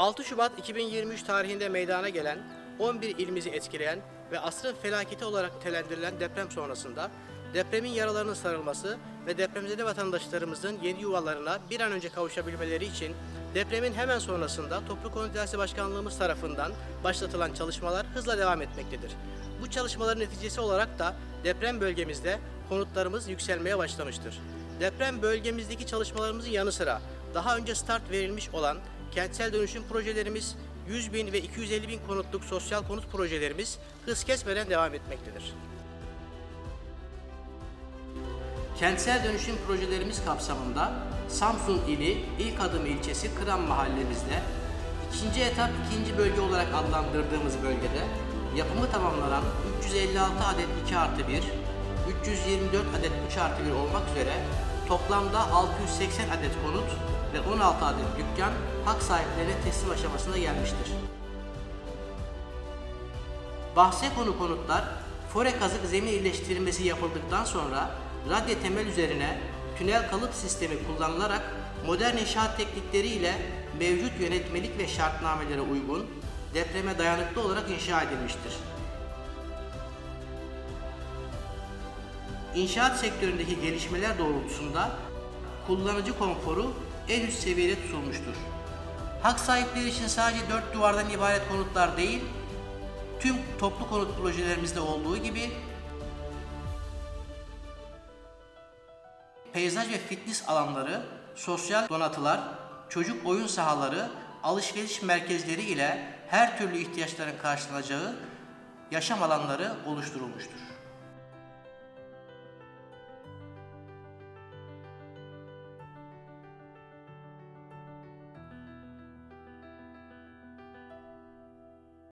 6 Şubat 2023 tarihinde meydana gelen, 11 ilimizi etkileyen ve asrın felaketi olarak nitelendirilen deprem sonrasında depremin yaralarının sarılması ve depremzede vatandaşlarımızın yeni yuvalarına bir an önce kavuşabilmeleri için depremin hemen sonrasında Toplu Konut İdaresi Başkanlığımız tarafından başlatılan çalışmalar hızla devam etmektedir. Bu çalışmaların neticesi olarak da deprem bölgemizde konutlarımız yükselmeye başlamıştır. Deprem bölgemizdeki çalışmalarımızın yanı sıra daha önce start verilmiş olan kentsel dönüşüm projelerimiz, 100 bin ve 250 bin konutluk sosyal konut projelerimiz hız kesmeden devam etmektedir. Kentsel dönüşüm projelerimiz kapsamında Samsun ili ilk adım ilçesi Kıran mahallemizde ikinci etap ikinci bölge olarak adlandırdığımız bölgede yapımı tamamlanan 356 adet 2 artı 1, 324 adet 3 artı 1 olmak üzere toplamda 680 adet konut ve 16 adet dükkan hak sahiplerine teslim aşamasına gelmiştir. Bahse konu konutlar fore kazık zemin iyileştirilmesi yapıldıktan sonra radya temel üzerine tünel kalıp sistemi kullanılarak modern inşaat teknikleriyle mevcut yönetmelik ve şartnamelere uygun depreme dayanıklı olarak inşa edilmiştir. İnşaat sektöründeki gelişmeler doğrultusunda kullanıcı konforu en üst seviyede tutulmuştur. Hak sahipleri için sadece dört duvardan ibaret konutlar değil, tüm toplu konut projelerimizde olduğu gibi peyzaj ve fitness alanları, sosyal donatılar, çocuk oyun sahaları, alışveriş merkezleri ile her türlü ihtiyaçların karşılanacağı yaşam alanları oluşturulmuştur.